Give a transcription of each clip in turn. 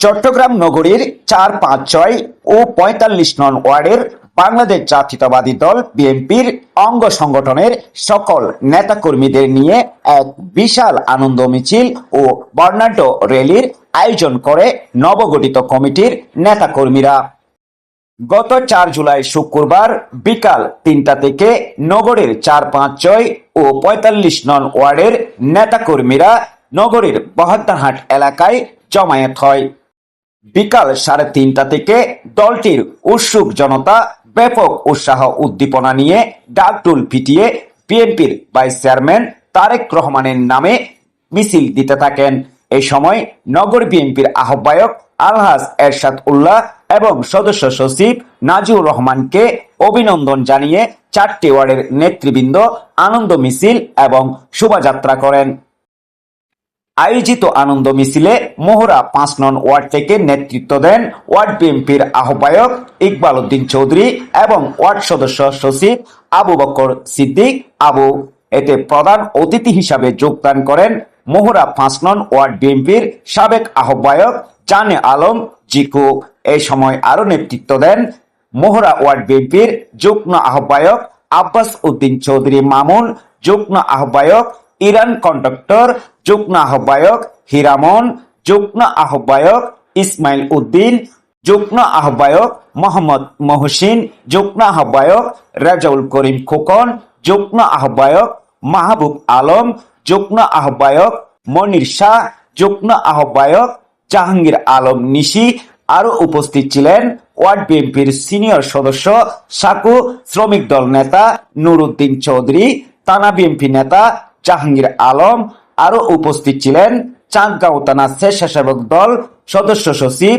চট্টগ্রাম নগরীর চার পাঁচ ছয় ও পঁয়তাল্লিশ নন ওয়ার্ডের বাংলাদেশ জাতীয়তাবাদী দল বিএনপির অঙ্গ সংগঠনের সকল নেতাকর্মীদের নিয়ে এক বিশাল আনন্দ মিছিল ও বর্ণাঢ্য র্যালির আয়োজন করে নবগঠিত কমিটির নেতাকর্মীরা। গত চার জুলাই শুক্রবার বিকাল তিনটা থেকে নগরের চার পাঁচ ছয় ও পঁয়তাল্লিশ নন ওয়ার্ডের নেতাকর্মীরা নগরীর বহদ্দারহাট এলাকায় জমায়েত হয়। বিকাল সাড়ে তিনটা থেকে দলটির উৎসুক জনতা ব্যাপক উৎসাহ উদ্দীপনা নিয়ে ডাকডুল পিটিয়ে বিএনপির ভাইস চেয়ারম্যান তারেক রহমানের নামে মিছিল দিতে থাকেন। এই সময় নগর বিএনপির আহ্বায়ক আলহাজ এরশাদ উল্লাহ এবং সদস্য সচিব নাজিউর রহমানকে অভিনন্দন জানিয়ে চারটি ওয়ার্ডের নেতৃবৃন্দ আনন্দ মিছিল এবং শোভাযাত্রা করেন। আয়োজিত আনন্দ মিছিলে মোহরা পাঁচ নন ওয়ার্ড থেকে নেতৃত্ব দেন ওয়ার্ড বিএনপির আহ্বায়ক ইকবাল উদ্দিন চৌধুরী এবং ওয়ার্ড সদস্য সচিব আবু বকর সিদ্দিক। আবু এতে প্রধান অতিথি হিসাবে যোগদান করেন মোহরা পাঁচ নন ওয়ার্ড বিএনপির সাবেক আহ্বায়ক জানে আলম জিকু। এই সময় আরও নেতৃত্ব দেন মোহরা ওয়ার্ড বিএনপির যুগ্ম আহ্বায়ক আব্বাস উদ্দিন চৌধুরী মামুন। যুগ্ম আহ্বায়ক ইরান কন্ডাক্টর, যুগ্ম আহ্বায়ক হীরামন, যুগ্ম আহ্বায়ক ইসমাইল উদ্দিন, যুগ্ম আহ্বায়ক মোহাম্মদ মহসিন, যুগ্ম আহ্বায়ক রাজাউল করিম খোকন, যুগ্ম আহ্বায়ক মাহবুব আলম, যুগ্ম আহ্বায়ক মনির শাহ, যুগ্ম আহ্বায়ক জাহাঙ্গীর আলম নিশি আরও উপস্থিত ছিলেন ওয়ার্ড বিএনপির সিনিয়র সদস্য সাকু শ্রমিক দল নেতা নুরুদ্দিন চৌধুরী তানা বিএনপি নেতা জাহাঙ্গীর আলম আরও উপস্থিত ছিলেন চাঁদগাঁও থানা স্বেচ্ছাসেবক দল সদস্য সচিব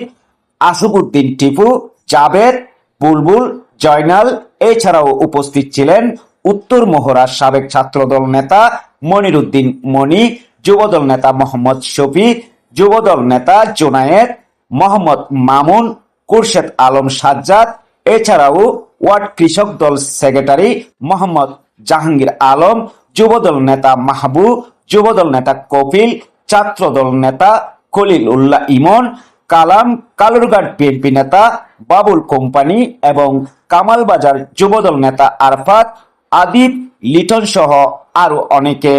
আসুবুদ্দিন টিপু জাবেদ বুলবুল, জয়নাল, এছাড়াও উপস্থিত ছিলেন উত্তর মোহরার সাবেক ছাত্রদল নেতা মনিরুদ্দিন মনি যুবদল নেতা মোহাম্মদ শফি, যুবদল নেতা জোনায়েদ, মোহাম্মদ মামুন কুরশেদ আলম সাজ্জাদ, এছাড়াও ওয়ার্ড কৃষক দল সেক্রেটারি মোহাম্মদ জাহাঙ্গীর আলম যুবদল নেতা মাহবু যুবদল নেতা কপিল, ছাত্রদল নেতা খলিল উল্লাহ ইমন, কালাম কালুরঘাট বিএনপি নেতা বাবুল কোম্পানি এবং কামালবাজার যুবদল নেতা আরফাত আদিব লিটন সহ আরও অনেকে।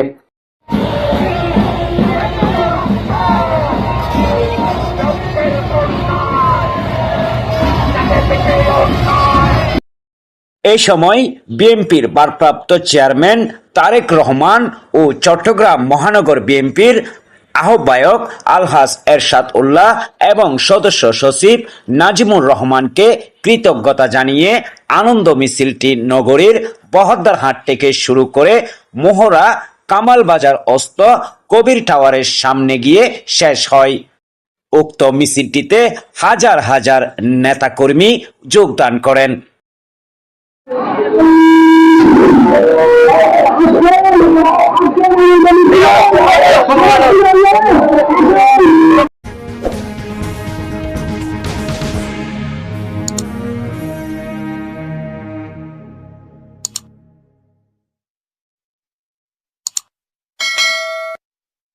এই সময় বিএনপির ভারপ্রাপ্ত চেয়ারম্যান তারেক রহমান ও চট্টগ্রাম মহানগর বিএনপির আহ্বায়ক আলহাজ এরশাদ উল্লাহ এবং সদস্য সচিব নাজিমুর রহমানকে কৃতজ্ঞতা জানিয়ে আনন্দ মিছিলটি নগরীর বহদ্দারহাট থেকে শুরু করে মোহরা, কামালবাজার অস্ত কবির টাওয়ারের সামনে গিয়ে শেষ হয়। উক্ত মিছিলটিতে হাজার হাজার নেতাকর্মী যোগদান করেন। الله